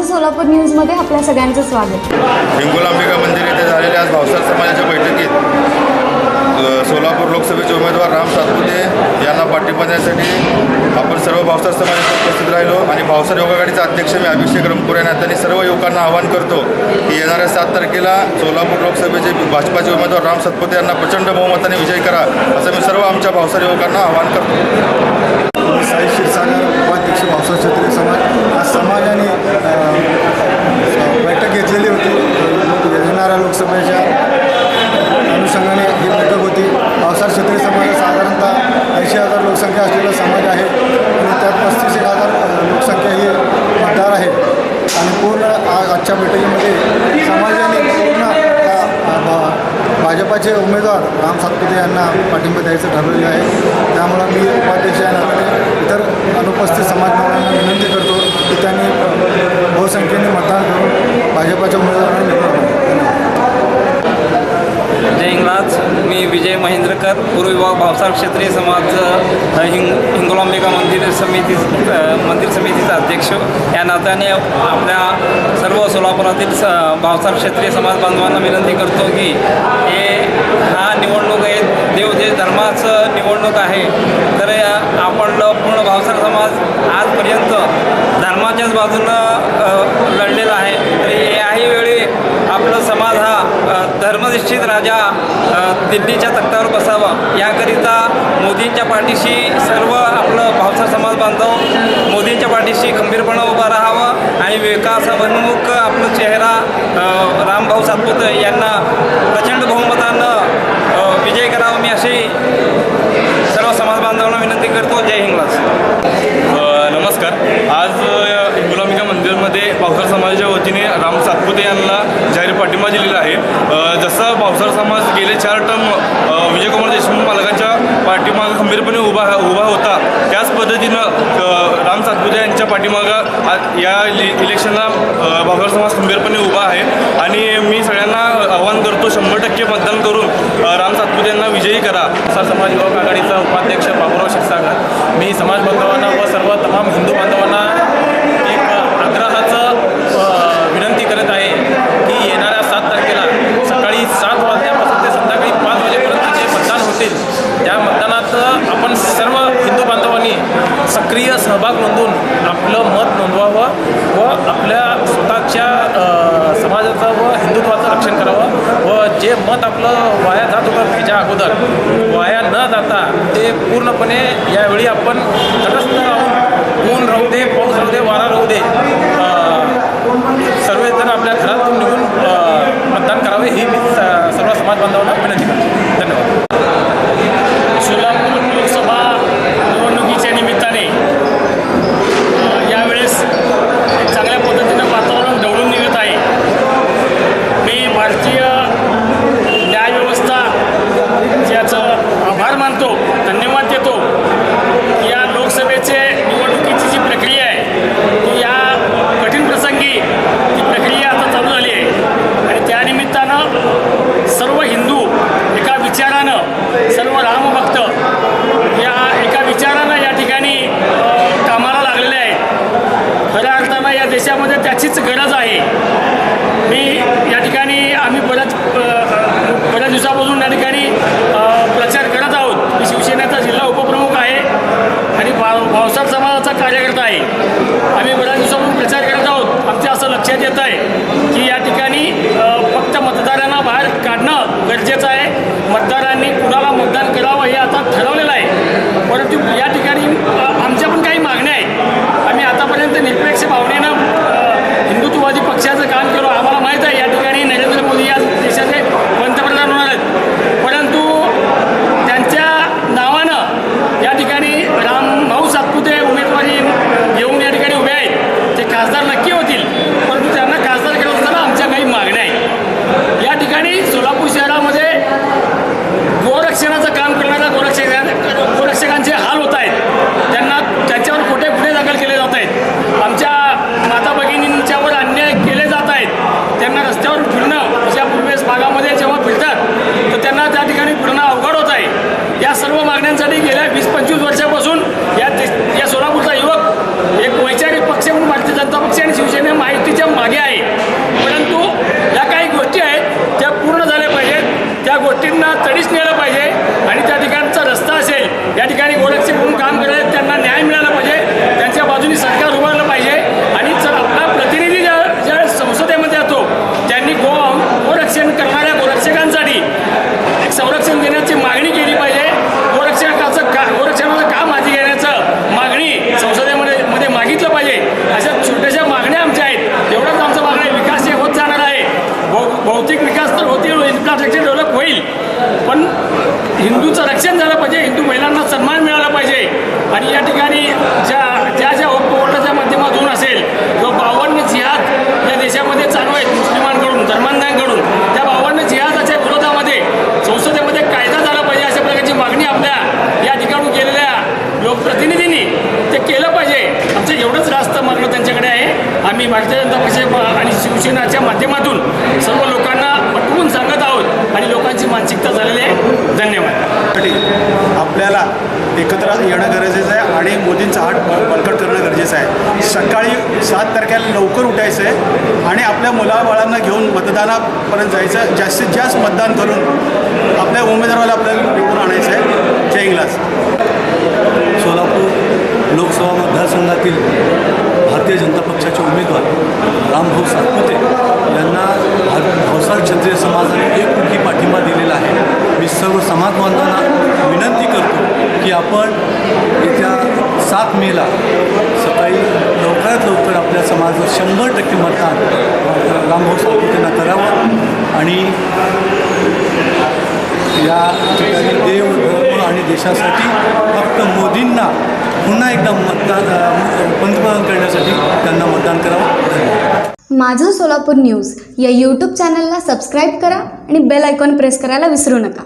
माझं सोलापूर न्यूजमध्ये आपल्या सगळ्यांचं स्वागत. हिंगोलांबिका मंदिर येथे झालेल्या आज भावसार समाजाच्या बैठकीत सोलापूर लोकसभेचे उमेदवार राम सातपुते यांना पाठिंबा देण्यासाठी आपण सर्व भावसार समाजात उपस्थित राहिलो आणि भावसार योगा आघाडीचा अध्यक्ष मी अभिषेक रमपूर या नात्याने सर्व युवकांना आवाहन करतो की येणाऱ्या सात तारखेला सोलापूर लोकसभेचे भाजपाचे उमेदवार राम सातपुते यांना प्रचंड बहुमताने विजयी करा असं मी सर्व आमच्या भावसार युवकांना आवाहन करतो. साई क्षीरसागर उपाध्यक्ष भावसार क्षत्रिय समाज. समाजाने बैठक घेतलेली होती. येणाऱ्या लोकसभेच्या अनुषंगाने ही बैठक होती. पावसाळ क्षेत्रीय समाज साधारणतः ऐंशी हजार लोकसंख्या असलेला समाज आहे आणि त्यात पस्तीस एक हजार लोकसंख्या ही मतदार आहे आणि पूर्ण आजच्या बैठकीमध्ये समाजाने पूर्ण भाजपाचे उमेदवार राम सातपुते यांना पाठिंबा द्यायचं ठरवलेलं आहे. त्यामुळं मी उपाध्यक्ष या इतर अनुपस्थित समाज विनंती करतो की त्यांनी बहुसंख्येने मतदान करून भाजपाच्या उमेदवारांना निवडून जय मी विजय महेंद्रकर पूर्व विभाग भावसाहेब क्षेत्रीय समाज हिंग हिंगोलांबिका मंदिर समिती मंदिर समितीचा अध्यक्ष. या नात्याने आपल्या सर्व सोलापुरातील स भावसार क्षेत्रीय समाज बांधवांना विनंती करतो की हे हा निवडणूक आहे धर्माचं निवडणूक आहे तर या आपण पूर्ण भावसर समाज आजपर्यंत धर्माच्याच बाजूनं लढलेला आहे. तर याही वेळी आपलं समाज हा धर्मनिश्चित राजा दिल्लीच्या तख्तावर बसावा. याकरिता मोदींच्या पाठीशी सर्व आपलं भावसर समाज बांधव मोदींच्या पाठीशी खंबीरपणे उभा राहावं आणि विकासाभिमुख आपलं चेहरा रामभाऊ सातपुते यांना प्रचंड बहुमतानं अ, विजय करावा मी अशी सर्व समाज बांधवांना विनंती करतो जय हिंगलाज अ, नमस्कार आज अ, गुलामिका मंदिरमध्ये पावसार समाजाच्या वतीने राम सातपुते यांना जाहीर पाठिंबा दिलेला आहे अ, जसा पावसार समाज गेले चार टर्म अ, विजयकुमार देशमुख मालकांच्या पाठीमागं खंबीरपणे उभा उभा होता त्याच पद्धतीनं अ, राम सातपुते यांच्या पाठीमागं आज या इलेक्शनला बाबर समाज खंबीरपणे उभा आहे आणि मी सगळ्यांना आवाहन करतो शंभर टक्के मतदान करून राम सातपुते यांना विजयी करा. असा समाज युवक आघाडीचा उपाध्यक्ष बाबुराव शिरसागर मी समाज बांधवांना व सर्व तमाम हिंदू बांधवांना एक आग्रहाचं अ, विनंती करत आहे की येणाऱ्या सात तारखेला सकाळी सात वाजल्यापासून ते संध्याकाळी पाच वाजेपर्यंत जे मतदान होतील त्या मतदानात आपण सर्व हिंदू बांधवांनी सक्रिय सहभाग नोंदवून आपलं मत नोंदवावं व आपल्या स्वतःच्या अ, समाजाचं व रक्षण करावं व जे मत आपलं वाया जात होतं त्याच्या अगोदर वाया न जाता ते पूर्णपणे यावेळी आपण तटस्थ राहून ऊन राहू दे पाऊस राहू दे वारा राहू दे सर्वजण आपल्या घरातून निघून मतदान करावे ही मी स- सर्व समाज बांधवांना विनंती करतो धन्यवाद सोलापूर लोकसभा निवडणुकीच्या निमित्ताने अ, यावेळेस चांगल्या पद्धतीनं वातावरण ढवळून निघत आहे मी भारतीय न्यायव्यवस्था याचं आभार मानतो धन्यवाद देतो की या लोकसभेचे निवडणुकीची जी प्रक्रिया आहे ती या कठीण प्रसंगी ती प्रक्रिया आता चालू झाली आहे आणि त्यानिमित्तानं सर्व हिंदू एका विचारानं सर्व रामभक्त या एका विचारानं या ठिकाणी अ, कामाला लागलेले आहेत खऱ्या अर्थानं या देशामध्ये त्याचीच गरज आहे मी या ठिकाणी आम्ही बऱ्याच अ, बऱ्याच दिवसापासून या ठिकाणी अ, प्रचार करत आहोत मी शिवसेनेचा जिल्हा उपप्रमुख आहे आणि भाव समाजाचा कार्यकर्ता आहे. आम्ही बऱ्याच दिवसापासून प्रचार करत आहोत. आमच्या असं लक्षात येत आहे की या ठिकाणी फक्त मतदारांना बाहेर काढणं गरजेचं आहे. मतदारांनी कुणाला मतदान करावं हे आता ठरवलेलं आहे. परंतु या सर्व मागण्यांसाठी गेल्या वीस पंचवीस वर्षापासून या या सोलापूरचा युवक एक वैचारिक पक्ष म्हणून भारतीय जनता पक्ष आणि शिवसेने माहितीच्या मागे आहे. परंतु या काही गोष्टी आहेत त्या पूर्ण झाल्या पाहिजेत. त्या गोष्टींना तडीच नेलं पाहिजे आणि त्या ठिकाणचा रस्ता असेल या ठिकाणी गोरक्षक म्हणून काम करायचं त्यांना न्याय मिळाला पाहिजे. त्यांच्या बाजूने सरकार उभारलं पाहिजे. आणि जर आपला प्रतिनिधी ज्या ज्या संसदेमध्ये जातो त्यांनी गोवा गोरक्षण करणार हिंदूचं रक्षण झालं पाहिजे हिंदू महिलांना सन्मान मिळाला पाहिजे. आणि या ठिकाणी ज्या ज्या ज्या उपकोर्टाच्या माध्यमातून असेल किंवा बावन्न जिहाद या देशामध्ये चालू आहेत मुस्लिमांकडून धर्मांधांकडून त्या बावन्न जिहादाच्या विरोधामध्ये संसदेमध्ये कायदा झाला पाहिजे अशा प्रकारची मागणी आपल्या या ठिकाणून केलेल्या लोकप्रतिनिधींनी ते केलं पाहिजे. आमचं एवढंच रास्त मागणं त्यांच्याकडे आहे. आम्ही भारतीय जनता पक्ष आणि शिवसेनाच्या माध्यमातून सर्व लोकांना पटवून सांगत आहोत आणि लोकांची मानसिकता झालेली आहे. धन्यवाद. आपल्याला एकत्र येणं गरजेचं आहे आणि मोदींचा हात बळ- बळकट करणं गरजेचं आहे. सकाळी सात तारखेला लवकर उठायचं आहे आणि आपल्या मुलाबाळांना घेऊन मतदानापर्यंत जायचं जास्तीत जास्त मतदान करून आपल्या उमेदवाराला आपल्याला निवडून आणायचं आहे. जय इंग्लास सोलापूर लोकसभा मतदारसंघातील भारतीय जनता पक्षाचे उमेदवार रामभाऊ सातपुते यांना भा- क्षत्रिय समाजाने एकमुखी पाठिंबा दिलेला आहे. मी सर्व समाज बांधवांना विनंती करतो की आपण येत्या सात मेला सकाळी लवकरात लवकर आपल्या समाजात शंभर टक्के मतदान रामभाऊ सातपुतेंना करावं आणि या ठिकाणी देव आणि देशासाठी फक्त मोदींना पुन्हा एकदा मतदान पंतप्रधान करण्यासाठी त्यांना मतदान करावं. माझं सोलापूर न्यूज या यूट्यूब चॅनलला सबस्क्राईब करा आणि बेल आयकॉन प्रेस करायला विसरू नका.